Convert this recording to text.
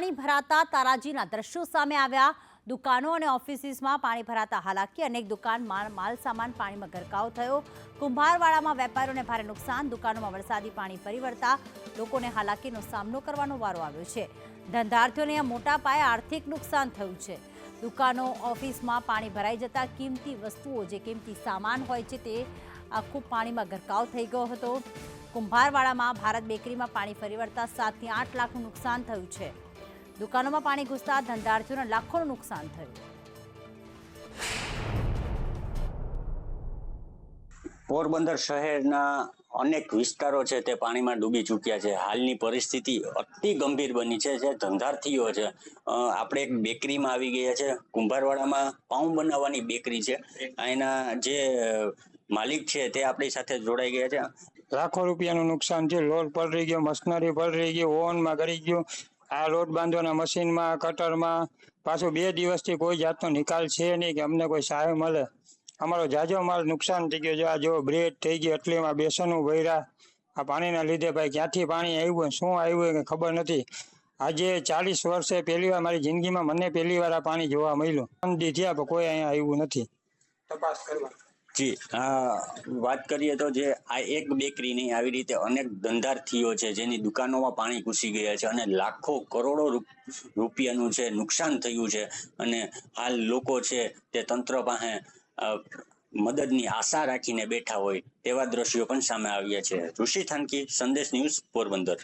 પાણી ભરાતા તારાજીના દ્રશ્યો સામે આવ્યા. દુકાનો અને ઓફિસીસમાં પાણી ભરાતા હાલાકી, અનેક દુકાનમાં માલ સામાન પાણીમાં ગરકાવ થયો. કુંભારવાડામાં વેપારીઓને ભારે નુકસાન, દુકાનોમાં વરસાદી પાણી પરિવર્તા લોકોને હાલાકીનો સામનો કરવાનો વારો આવ્યો છે. ધંધાર્થીઓને મોટા પાયે આર્થિક નુકસાન થયું છે. દુકાનો, ઓફિસમાં પાણી ભરાઈ જતા કિંમતી વસ્તુઓ, જે કિંમતી સામાન હોય છે તે આખું પાણીમાં ગરકાવ થઈ ગયો હતો. કુંભારવાડામાં ભારત બેકરીમાં પાણી ફરી વળતા સાતથી આઠ લાખનું નુકસાન થયું છે. દુકાનોમાં પાણી ઘૂસતા ધંધાર્થીઓને લાખોનું નુકસાન થયું. પોરબંદર શહેરના અનેક વિસ્તારો છે તે પાણીમાં ડૂબી ચૂક્યા છે. હાલની પરિસ્થિતિ અતિ ગંભીર બની છે જે ધંધાર્થીઓ છે. આપણે એક બેકરીમાં આવી ગયા છે. કુંભારવાડામાં પાઉં બનાવવાની બેકરી છે. એના જે માલિક છે તે આપણી સાથે જોડાઈ ગયા છે. લાખો રૂપિયાનું નુકસાન છે. લોલ પલળી ગયો મશીનરી પલળી ગયો ઓવનમાં ગળી ગયું. આ લોટ બાંધવાના મશીનમાં, કટરમાં પાછું બે દિવસથી કોઈ જાતનો નિકાલ છે નહીં કે અમને કોઈ સહાય મળે. અમારો જાજો માલ નુકસાન થઈ ગયો છે. આ જો બ્રેડ થઈ ગઈ એટલીમાં બેસનું ભર્યા. આ પાણીના લીધે ભાઈ ક્યાંથી પાણી આવ્યું શું આવ્યું એ ખબર નથી. આજે ચાલીસ વર્ષે પહેલી વાર મારી જિંદગીમાં મને પહેલી વાર આ પાણી જોવા મળ્યું. દીધ્યા પણ કોઈ અહીંયા આવ્યું નથી. તપાસ કરવા. જી વાત કરીએ તો જે આ એક બેકરી નહીં આવી રીતે અનેક ધંધાર્થીઓ છે, જેની દુકાનોમાં પાણી ઘૂસી ગયા છે અને લાખો કરોડો રૂપિયાનું છે, નુકસાન થયું છે અને હાલ લોકો છે તે તંત્ર પાસે મદદની આશા રાખીને બેઠા હોય, તેવા દ્રશ્યો પણ સામે આવ્યા છે. ઋષિ થાનકી, સંદેશ ન્યૂઝ પોરબંદર.